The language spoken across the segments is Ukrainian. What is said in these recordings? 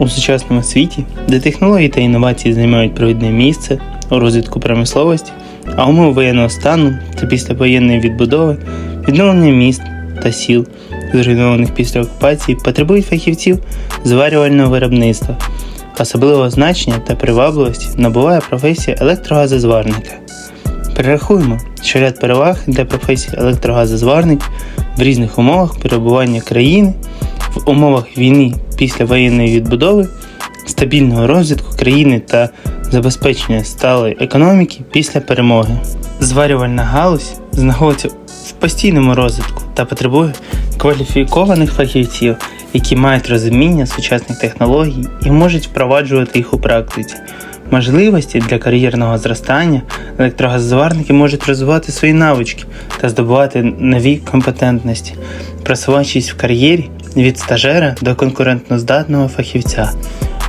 У сучасному світі, де технології та інновації займають провідне місце у розвитку промисловості, а умови воєнного стану та післявоєнної відбудови, відновлення міст та сіл, зруйнованих після окупації, потребують фахівців зварювального виробництва. Особливого значення та привабливості набуває професія електрогазозварника. Перерахуємо, що ряд переваг для професії електрогазозварник в різних умовах перебування країни, в умовах війни після воєнної відбудови, стабільного розвитку країни та забезпечення сталої економіки після перемоги. Зварювальна галузь знаходиться в постійному розвитку та потребує кваліфікованих фахівців, які мають розуміння сучасних технологій і можуть впроваджувати їх у практиці. Можливості для кар'єрного зростання електрогазозварники можуть розвивати свої навички та здобувати нові компетентності, просуваючись в кар'єрі від стажера до конкурентноздатного фахівця.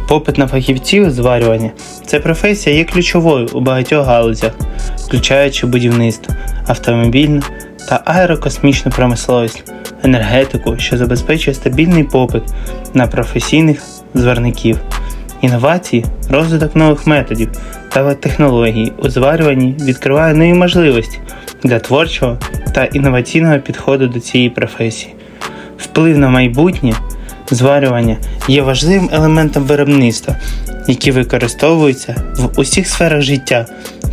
Попит на фахівців зварювання це професія є ключовою у багатьох галузях, включаючи будівництво, автомобільну та аерокосмічну промисловість, енергетику, що забезпечує стабільний попит на професійних зварників. Інновації, розвиток нових методів та технологій у зварюванні відкриває нові можливості для творчого та інноваційного підходу до цієї професії. Вплив на майбутнє зварювання є важливим елементом виробництва, які використовуються в усіх сферах життя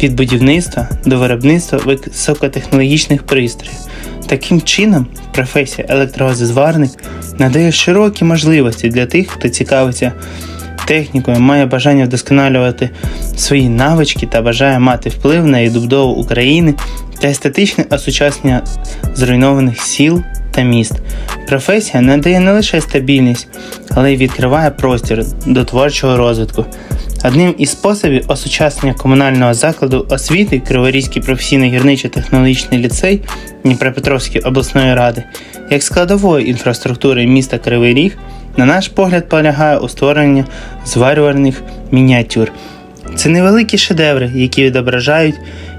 від будівництва до виробництва високотехнологічних пристроїв. Таким чином, професія електрогазозварник надає широкі можливості для тих, хто цікавиться технікою, має бажання вдосконалювати свої навички та бажає мати вплив на відбудову України та естетичне осучаснення зруйнованих сіл та міст. Професія надає не лише стабільність, але й відкриває простір до творчого розвитку. Одним із способів осучаснення комунального закладу освіти Криворізький професійний гірничо-технологічний ліцей Дніпропетровської обласної ради, як складової інфраструктури міста Кривий Ріг, на наш погляд, полягає у створенні зварювальних мініатюр. Це невеликі шедеври, які відображають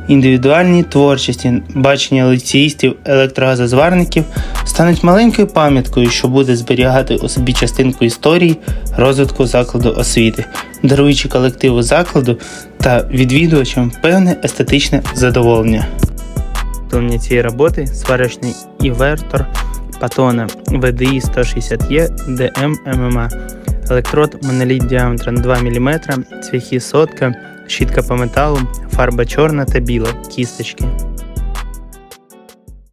індивідуальні творчості, бачення лицеїстів, електрогазозварників стануть маленькою пам'яткою, що буде зберігати у собі частинку історії розвитку закладу освіти, даруючи колективу закладу та відвідувачам певне естетичне задоволення. Виготовлення цієї роботи сварочний інвертор Патона VDI 160E DM MMA. Електрод моноліт діаметром 2 мм, цвяхи сотка, щітка по металу, фарба чорна та біла, кісточки.